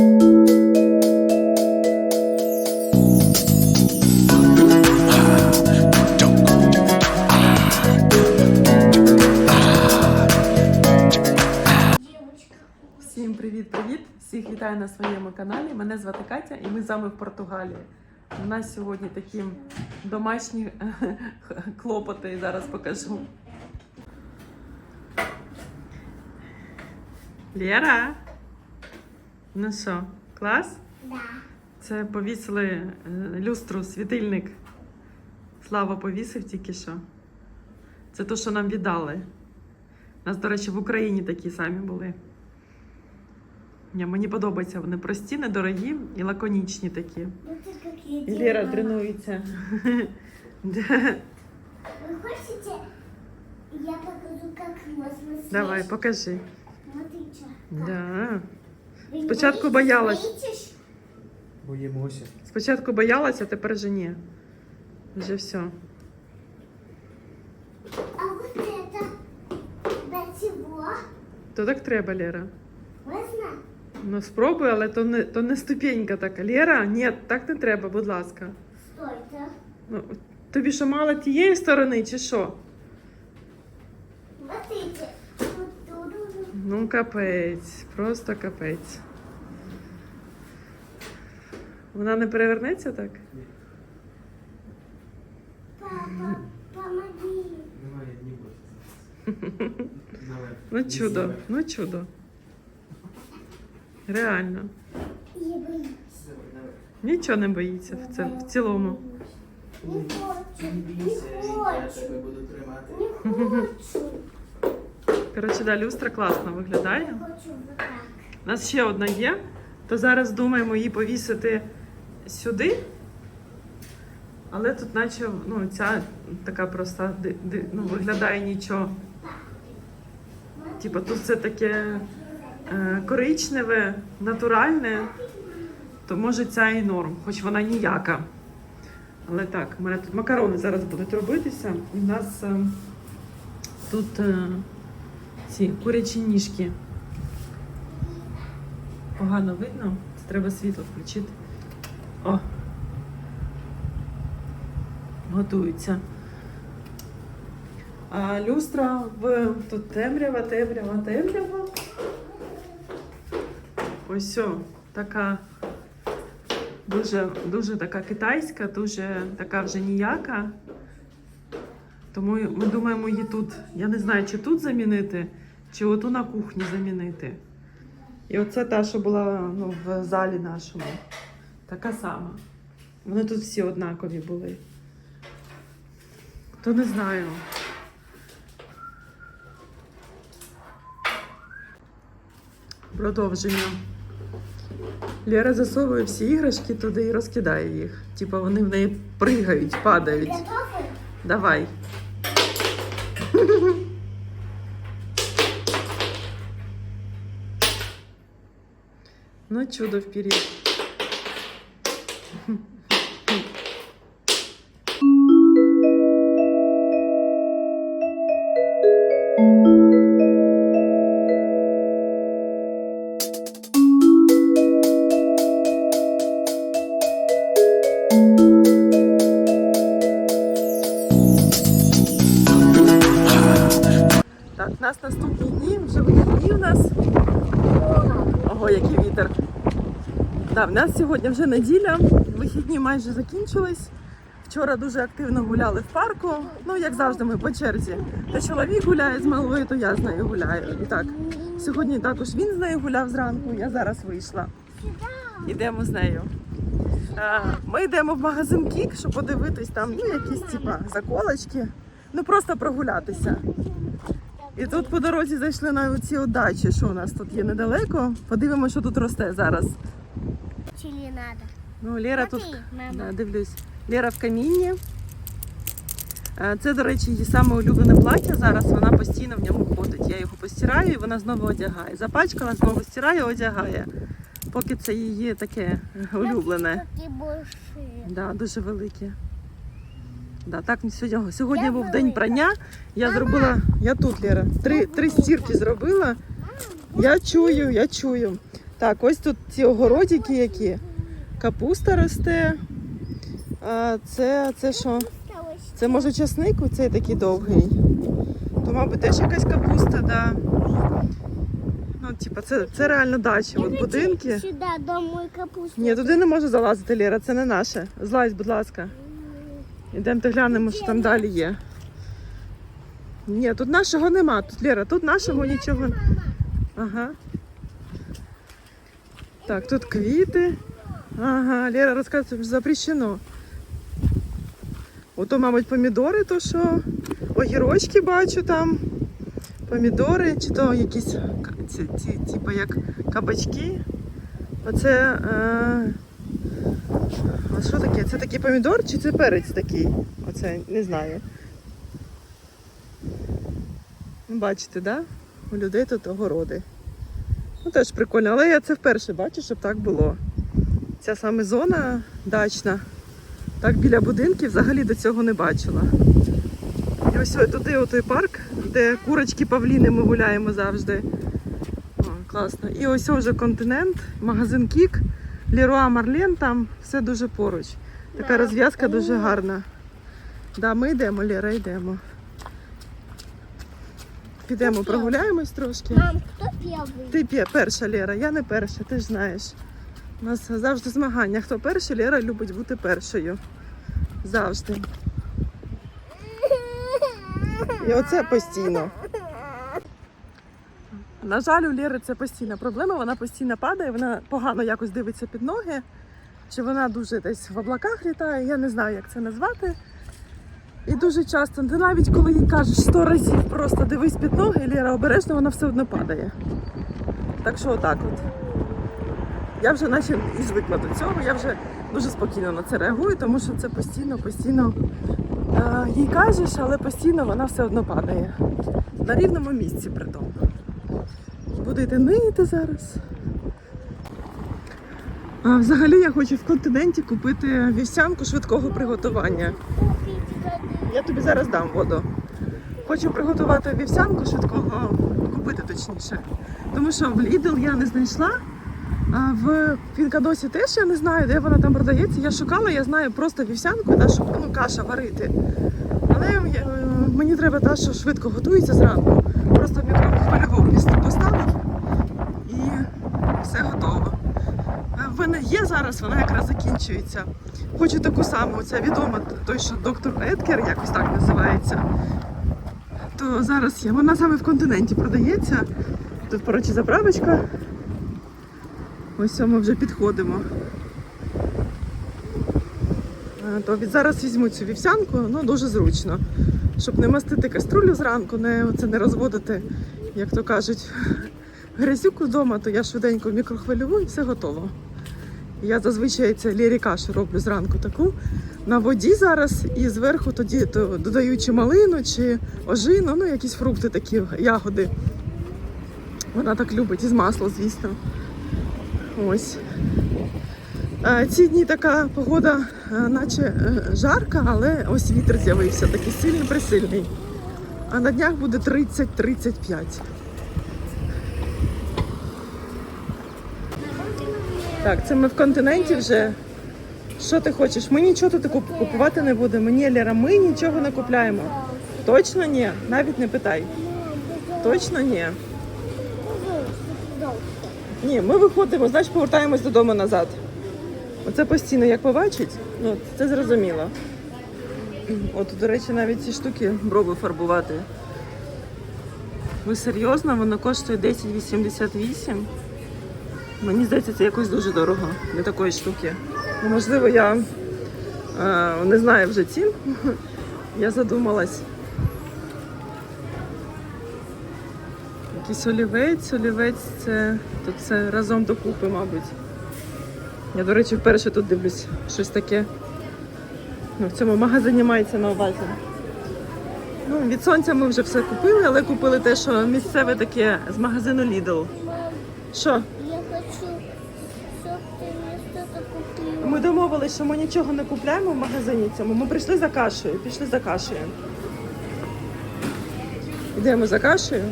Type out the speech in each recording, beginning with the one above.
Всім привіт-привіт! Всіх вітаю на своєму каналі. Мене звати Катя і ми з вами в Португалії. У нас сьогодні такі домашні клопоти, зараз покажу. Лєра! Ну що, клас? Да. Це повісили е, люстру, світильник. Слава повісив тільки що. Це то, що нам віддали. У нас, до речі, в Україні такі самі були. Ні, мені подобаються вони прості, недорогі і лаконічні такі. Вот это какие І Лера дела. тренується. Да. Вы хотите, я покажу, как можно съесть? Давай, покажи. Смотрите. как. Да. Спочатку боялась. Боїмося. Спочатку боялася, тепер вже ні. Вже все. А вот это для чего? То так треба, Лера. Можно? Ну спробуй, але то не, то не ступенька така. Лера, ні, так не треба, будь ласка. Стойте. Ну, тобі що мало тієї сторони, чи що? Смотрите. Ну, капець, просто капець. Вона не перевернеться так? Папа, помоги. Немає ні бути. Ну чудо, ну чудо. Реально. Я боюсь. Нічого не боїться в, це, в цілому. Не хочу. Не хочу. тебе буду тримати. Не хочу. Коротше, да, люстра класно виглядає. Я хочу так. У нас ще одна є, то зараз думаємо її повісити сюди. Але тут, наче, ну, ця така проста ну, виглядає нічого. Типа тут все таке е, коричневе, натуральне, то може ця і норм, хоч вона ніяка. Але так, у мене тут макарони зараз будуть робитися, і в нас е, тут е, ці курячі ніжки. Погано видно, це треба світло включити. О! Готуються. А люстра в тут темрява, темрява, темрява. Ось о, така дуже, дуже така китайська, дуже така вже ніяка. Тому ми думаємо її тут. Я не знаю, чи тут замінити, чи оту на кухні замінити. І оце та, що була ну, в залі нашому. Така сама. Вони тут всі однакові були. То не знаю. Продовження. Лера засовує всі іграшки туди і розкидає їх. Типа вони в неї пригають, падають. Давай. Ну, чудо вперед. Так, у нас наступні дні, вже вихідні у нас. Ого, який вітер. Да, в нас сьогодні вже неділя, вихідні майже закінчились. Вчора дуже активно гуляли в парку. Ну, як завжди, ми по черзі. То чоловік гуляє з малою, то я з нею гуляю. І так, сьогодні також він з нею гуляв зранку, я зараз вийшла. Йдемо з нею. Ми йдемо в магазин Кік, щоб подивитись там ну, якісь типа заколочки. Ну просто прогулятися. І тут по дорозі зайшли на ці дачі, що у нас тут є недалеко. Подивимося, що тут росте зараз. Чили надо. Ну, Лера тут мама. да, дивлюсь. Лера в камінні. Це, до речі, її саме улюблене плаття зараз. Вона постійно в ньому ходить. Я його постираю і вона знову одягає. Запачкала, знову стирає, одягає. Поки це її таке улюблене. Да, дуже великі. Да, так сьогодні, сьогодні Я був день велика. прання. Я зробила, я тут, Лера, три, три стірки зробила. Я чую, я чую. Так, ось тут ці огородики які. Капуста росте. А це, це що? Це може часник, оцей такий довгий. То, мабуть, теж якась капуста, да. Ну, типа, це, це реально дача. От будинки. Сюда, домой капусту. Ні, туди не може залазити, Ліра, це не наше. Злазь, будь ласка. Ідемте глянемо, що там далі є. Ні, тут нашого нема. Тут Ліра, тут нашого нічого. Ага. Так, тут квіти. Ага, Лера розказує, що запрещено. Ото, мабуть, помідори, то що огірочки бачу там. Помідори, чи то якісь ці, ці, типу як кабачки. Оце. Е... А що таке? Це такий помідор чи це перець такий? Оце не знаю. Ну, Бачите, да? У людей тут огороди. Ну теж прикольно, але я це вперше бачу, щоб так було. Ця саме зона дачна. Так біля будинків взагалі до цього не бачила. І ось туди отой парк, де курочки павліни ми гуляємо завжди. О, класно. І ось вже континент, магазин Кік, Леруа Марлен, там все дуже поруч. Така розв'язка дуже гарна. Да, ми йдемо, Лера, йдемо. Підемо, прогуляємось трошки. Мам, кто первый? Ти пє- перша Лера, я не перша, ти ж знаєш. У нас завжди змагання. Хто перший, Лера любить бути першою. Завжди. І оце постійно. На жаль, у Лєри це постійна проблема. Вона постійно падає, вона погано якось дивиться під ноги. Чи вона дуже десь в облаках літає, я не знаю, як це назвати. І дуже часто, ти навіть коли їй кажеш сто разів просто дивись під ноги, Лєра обережно, вона все одно падає. Так що отак от. Я вже наче і звикла до цього, я вже дуже спокійно на це реагую, тому що це постійно, постійно е, їй кажеш, але постійно вона все одно падає. На рівному місці при тому. Будете нити зараз. А взагалі я хочу в континенті купити вівсянку швидкого приготування. Я тобі зараз дам воду. Хочу приготувати вівсянку швидкого, купити точніше. Тому що в Lidl я не знайшла. В Фінкадосі теж я не знаю, де вона там продається. Я шукала, я знаю просто вівсянку, та, щоб ну, каша варити. Але е, мені треба та, що швидко готується зранку. Просто мікрохвильову поставив і все готово. Е, В мене є зараз, вона якраз закінчується. Хочу таку саму, це відома, той, що доктор Едкер, якось так називається. То зараз є. Вона саме в континенті продається. Тут поруч заправочка. Ось ми вже підходимо. То зараз візьму цю вівсянку, ну дуже зручно. Щоб не мастити каструлю зранку, не, це не розводити, як то кажуть, грязюку вдома, то я швиденько мікрохвильову і все готово. Я зазвичай це лірі кашу роблю зранку таку на воді зараз і зверху тоді то додаю чи малину, чи ожину, ну якісь фрукти такі, ягоди. Вона так любить, із масла, звісно. Ось. Е, Ці дні така погода, е, наче е, жарка, але ось вітер з'явився, такий сильний присильний. А на днях буде 30-35. Так, це ми в континенті вже. Що ти хочеш? Ми нічого тут купувати не будемо. Ні, Лера, ми нічого не купляємо. Точно ні? Навіть не питай. Точно ні. Ні, ми виходимо, значить повертаємось додому назад. Оце постійно, як побачить, ну це зрозуміло. От, до речі, навіть ці штуки брови фарбувати. Ви серйозно? Воно коштує 10,88. Мені здається, це якось дуже дорого для такої штуки. Ну, можливо, я е, не знаю вже цін. Я задумалась. Якийсь олівець, олівець це тут це разом докупи, мабуть. Я, до речі, вперше тут дивлюсь щось таке. Ну, в цьому магазині мається на увазі. Ну, від сонця ми вже все купили, але купили те, що місцеве таке з магазину Lidl. Що? Я хочу, что-то купила. Ми домовилися, що ми нічого не купляємо в магазині цьому. Ми прийшли за кашею, пішли за кашею. Йдемо за кашею.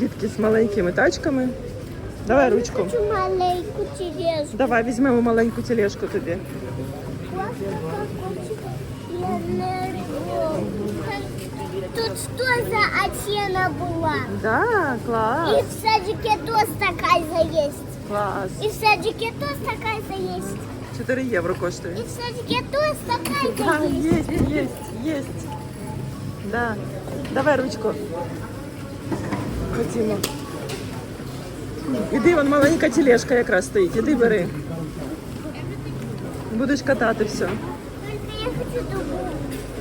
дітки з маленькими тачками. Давай ручку. Хочу маленькую тележку. Давай візьмемо маленьку тележку тобі. Классно, как очень энергию. Тут что за отена была? Да, И клас. в садике тоже такая же есть. Клас. И в садике тоже такая же есть. 4 євро коштує. И в садике тоже такая Да, же есть. есть, есть, есть. Да. Давай ручку. Ходімо. Іди, вон маленька тележка якраз стоїть. Іди бери. Будеш катати все. Я хочу другую.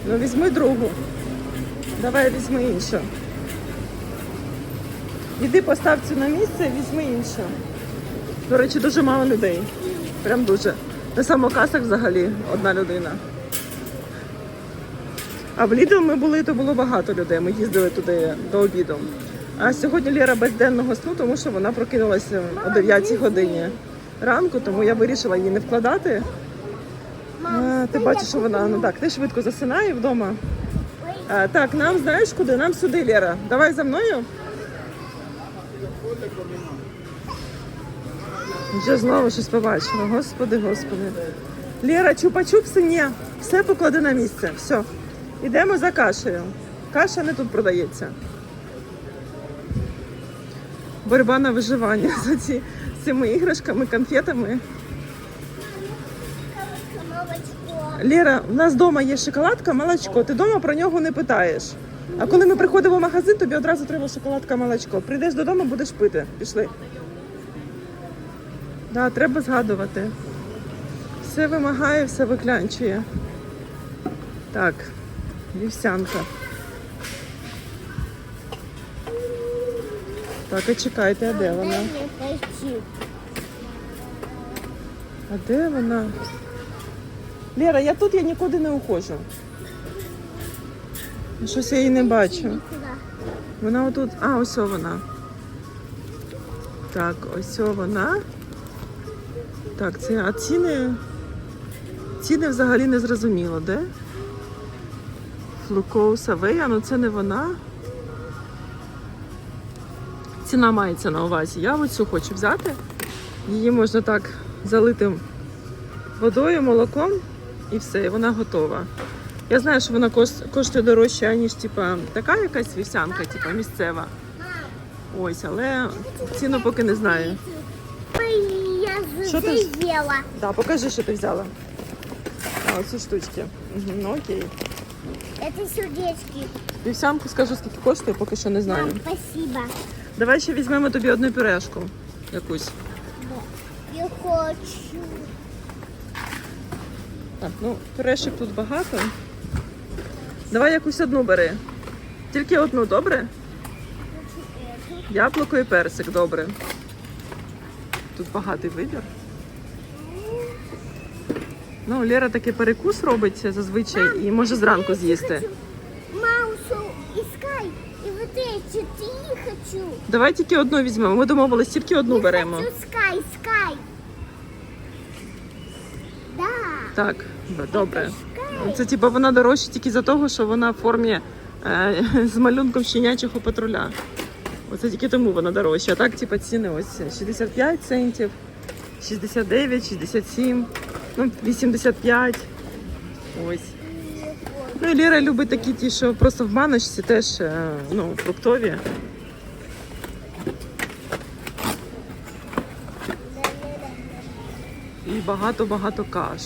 Ну візьми другу. Давай візьми іншу. Іди постав цю на місце, візьми іншу. До речі, дуже мало людей. Прям дуже. На самокасах взагалі одна людина. А в Lidl ми були, то було багато людей. Ми їздили туди до обіду. А сьогодні Лера без денного сну, тому що вона прокинулася о 9 годині ранку, тому я вирішила її не вкладати. А, ти бачиш, що вона ну так, ти швидко засинає вдома. А, так, нам знаєш куди? Нам сюди, Лера. Давай за мною. Вже знову щось побачила. Господи, господи. Лера, чупа-чупси, ні. Все поклади на місце. Все. Йдемо за кашею. Каша не тут продається. Боротьба на виживання за ці, цими іграшками, конфетами. Лера, у нас вдома є шоколадка, молочко. Ти вдома про нього не питаєш. А коли ми приходимо в магазин, тобі одразу треба шоколадка, молочко. Прийдеш додому, будеш пити. Пішли. Да, треба згадувати. Все вимагає, все виклянчує. Так, вівсянка. Так, а чекайте, а де вона? А де вона? Лера, я тут я нікуди не уходжу. Щось я її не бачу. Вона отут. А, ось вона. Так, ось вона. Так, це а ціни. Ціни взагалі не зрозуміло, де? Флукоуса Вея, ну це не вона. Ціна мається на увазі. Я оцю хочу взяти. Її можна так залити водою, молоком і все, і вона готова. Я знаю, що вона коштує дорожче, ніж типа, така якась вівсянка, типа місцева. Ось, але ціну поки не знаю. Я Что ты- съела. Да, покажи, що ти взяла. А, оці штучки. Угу, ну окей. Это сердечки. Вівсянку скажу, скільки коштує, поки що не знаю. Мам, спасибо. Давай ще візьмемо тобі одну пюрешку. Якусь. Я хочу. Так, ну пюрешок тут багато. Давай якусь одну бери. Тільки одну, добре? Яблуко і персик, добре. Тут багатий вибір. Ну, Лера такий перекус робить зазвичай і може зранку з'їсти. Маусу искай. И вот эти три хочу. Давай тільки одну візьмемо. Ми домовились, тільки одну беремо. хочу скай, скай. Да. Так, добре. Скай. Це типу вона дорожча тільки за того, що вона в формі е, з малюнком щенячого патруля. Оце тільки тому вона дорожча. А так, типу, ціни ось 65 центів, 69, 67, ну, 85. Ось. Ну і Ліра любить такі ті, що просто в баночці теж е, ну, фруктові. І багато-багато каш.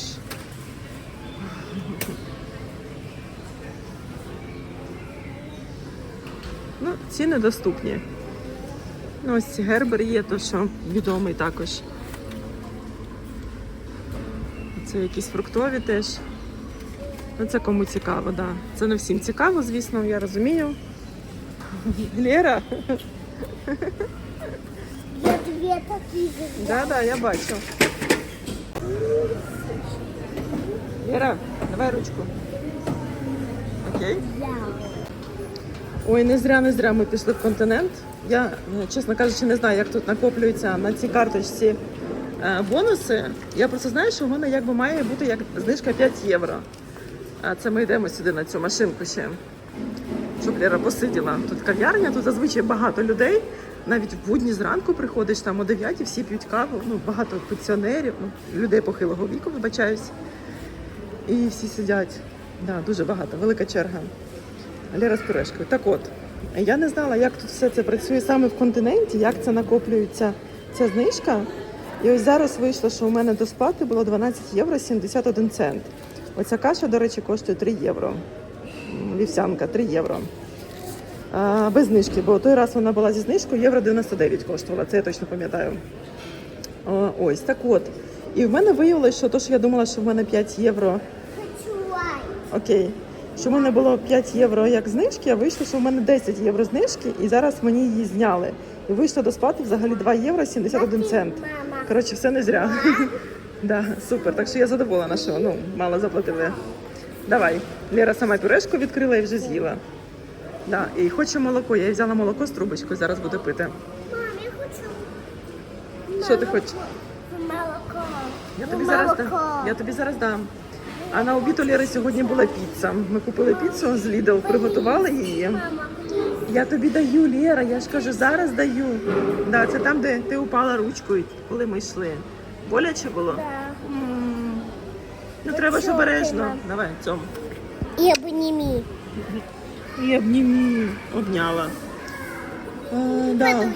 Ну, ціни доступні. Ну, ось гербер є, то що відомий також. Це якісь фруктові теж. Ну, це кому цікаво, так. Да. Це не всім цікаво, звісно, я розумію. Лера, Я такие же. да, да, я бачу. Лера, давай ручку. Окей. Ой, не зря, не зря ми пішли в континент. Я, чесно кажучи, не знаю, як тут накоплюються на цій карточці бонуси. Я просто знаю, що в мене якби має бути як знижка 5 євро. А це ми йдемо сюди на цю машинку ще. щоб Лера посиділа. Тут кав'ярня, тут зазвичай багато людей. Навіть в будні зранку приходиш там о 9 всі п'ють каву. Ну, багато пенсіонерів, ну, людей похилого віку, вибачаюсь. І всі сидять. Да, дуже багато, велика черга. Лера з пюрешкою. Так от, я не знала, як тут все це працює саме в континенті, як це накоплюється ця знижка. І ось зараз вийшло, що у мене до сплати було 12 євро 71 цент. Оця каша, до речі, коштує 3 євро. Вівсянка 3 євро. А, без знижки, бо той раз вона була зі знижкою, євро 99 коштувала, це я точно пам'ятаю. Ось так от. І в мене виявилося, що то, що я думала, що в мене 5 євро Окей. Що в мене було 5 євро як знижки, а вийшло, що в мене 10 євро знижки, і зараз мені її зняли. І вийшло до сплати взагалі 2 євро 71 цент. Коротше, все не зря. да, супер. Так що я задоволена, що ну, мало заплатили. Давай. Лера сама пюрешку відкрила і вже з'їла. Да, і хочу молоко. Я їй взяла молоко з трубочкою, зараз буду пити. Мам, я хочу. Що ти хочеш? Молоко. Я тобі зараз дам. Я тобі зараз дам. А на обід у Лєри сьогодні була піца. Ми купили піцу з Lidl, приготували її. Мама, Я тобі даю, Лєра, я ж кажу, зараз даю. Да, це там, де ти упала ручкою, коли ми йшли. Боляче було? да. Ну треба ж обережно. Давай, цьому. И обними. І обнімі. Обняла. Е, да.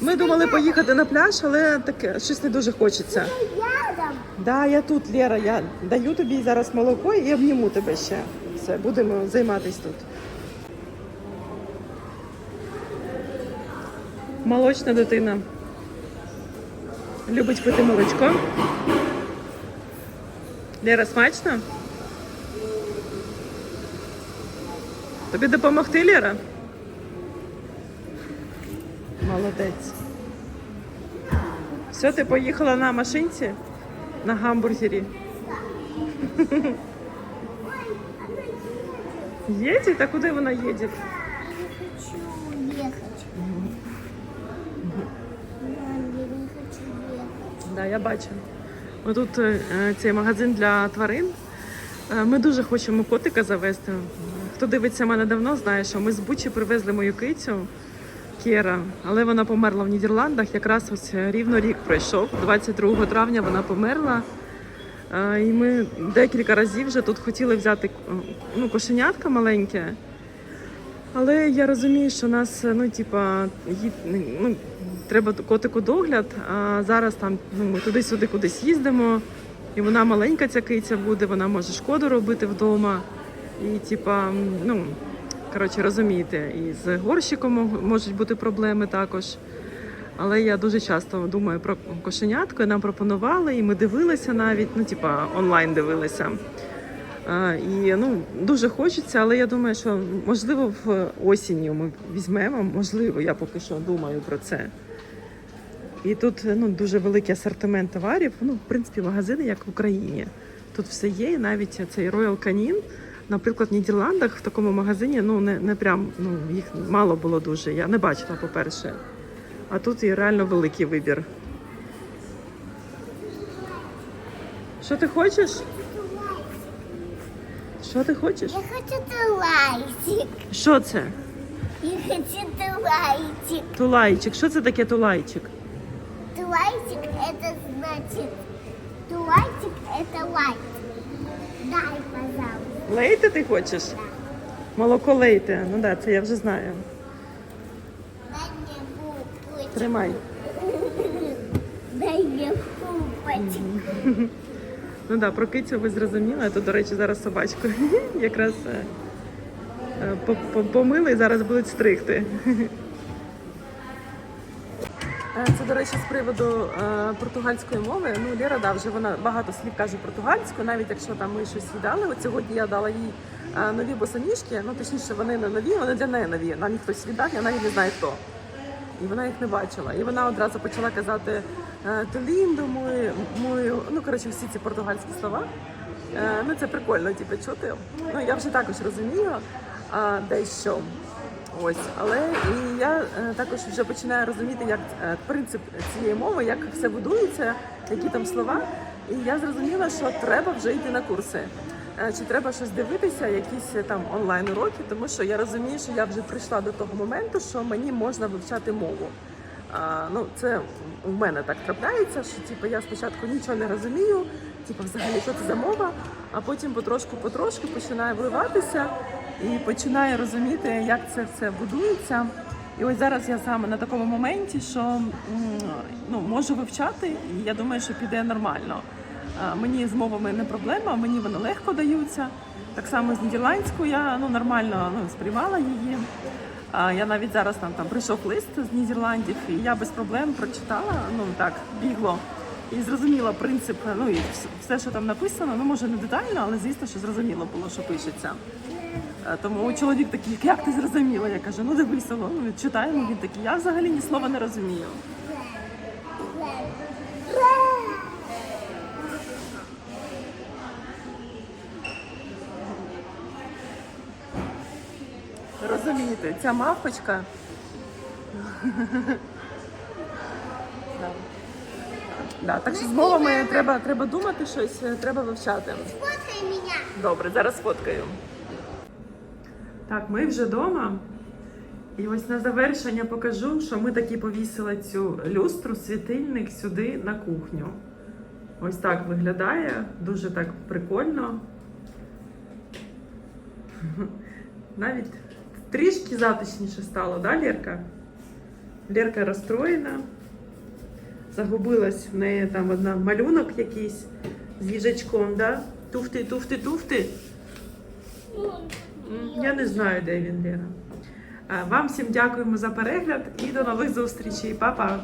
Ми думали поїхати на пляж, але таке щось не дуже хочеться. Рядом. Да, я тут, Лера, я даю тобі зараз молоко і обніму тебе ще. Все, будемо займатися тут. Молочна дитина. Любить пити молочко. Лера, смачно? Тобі допомогти, Лера? Молодець. Все, ти поїхала на машинці? На гамбургері. Едет? А куди вона їде? Я не хочу ехать. Мам, хочу ехать. Да, я бачу. Отут е, цей магазин для тварин. Е, Ми дуже хочемо котика завести. Хто дивиться мене давно, знає, що ми з Бучі привезли мою кицю Кера, але вона померла в Нідерландах. Якраз ось рівно рік пройшов. 22 травня вона померла. Е, І ми декілька разів вже тут хотіли взяти е, ну, кошенятка маленьке. Але я розумію, що нас, ну, типа, ї- ну, треба котику догляд, а зараз там ну, ми туди-сюди кудись їздимо, і вона маленька ця киця буде, вона може шкоду робити вдома. І, типа, ну, коротше, розумієте, і з горщиком можуть бути проблеми також. Але я дуже часто думаю про кошенятку, і нам пропонували, і ми дивилися навіть, ну, типа, онлайн дивилися. А, і ну, дуже хочеться, але я думаю, що можливо в осінні ми візьмемо, можливо, я поки що думаю про це. І тут ну, дуже великий асортимент товарів. Ну, в принципі, магазини, як в Україні. Тут все є, і навіть цей Royal Canin, наприклад, в Нідерландах в такому магазині ну, не, не прям ну, їх мало було дуже. Я не бачила, по-перше. А тут і реально великий вибір. Що ти хочеш? Що ти хочеш? Я хочу тулайчик. Що це? Я хочу тулайчик. Тулайчик. Що це таке тулайчик? Тулайчик это значит... Тулайчик это лайк. Дай, пожалуйста. Лейте ти хочеш? Да. Молоко лейте. Ну так, да, це я вже знаю. Тримай. Дай мне пупочек. Ну так, да, про кицю ви зрозуміли. А тут, до речі, зараз собачку якраз е, е, по- по- помили і зараз будуть стригти. Е, Це, до речі, з приводу португальської мови. Ну, Лера, да, вже вона багато слів каже португальською, навіть якщо там ми щось їдали. От сьогодні я дала їй нові босоніжки, ну точніше, вони не нові, вони для неї нові. Нам їх хтось віддав, я навіть не знаю хто. І вона їх не бачила. І вона одразу почала казати Толіндо, мою, мою, ну коротше, всі ці португальські слова. Е, Ну це прикольно, типу, чути. Ну я вже також розумію дещо. Ось, але і я е, також вже починаю розуміти, як е, принцип цієї мови, як все будується, які там слова. І я зрозуміла, що треба вже йти на курси. Е, чи треба щось дивитися, якісь е, там онлайн уроки, тому що я розумію, що я вже прийшла до того моменту, що мені можна вивчати мову. А, ну, це у мене так трапляється, що типу, я спочатку нічого не розумію, типу, взагалі, що це за мова, а потім потрошку-потрошку починаю вливатися і починаю розуміти, як це все будується. І ось зараз я саме на такому моменті, що ну, можу вивчати, і я думаю, що піде нормально. Мені з мовами не проблема, мені вони легко даються. Так само з нідерландською я ну, нормально ну, сприймала її. Я навіть зараз там, там прийшов лист з Нідерландів, і я без проблем прочитала, ну так, бігло. І зрозуміла принцип, ну і все, що там написано, ну може не детально, але звісно, що зрозуміло було, що пишеться. Тому чоловік такий, як ти зрозуміла? Я кажу, ну дивися, ну читаємо. Він такий, я взагалі ні слова не розумію. Ця мавпочка. Да. Да, так що з мовами треба, треба думати щось, треба вивчати. Сфоткай меня. Добре, зараз фоткаю. Так, ми вже вдома. І ось на завершення покажу, що ми таки повісили цю люстру, світильник сюди на кухню. Ось так виглядає, дуже так прикольно. Навіть трішки затишніше стало, да, Лерка? Лерка розстроєна. Загубилась в неї там одна малюнок якийсь з їжачком, да? Туфти, туфти, туфти. Я не знаю, де він, Лера. Вам всім дякуємо за перегляд і до нових зустрічей. Па-па!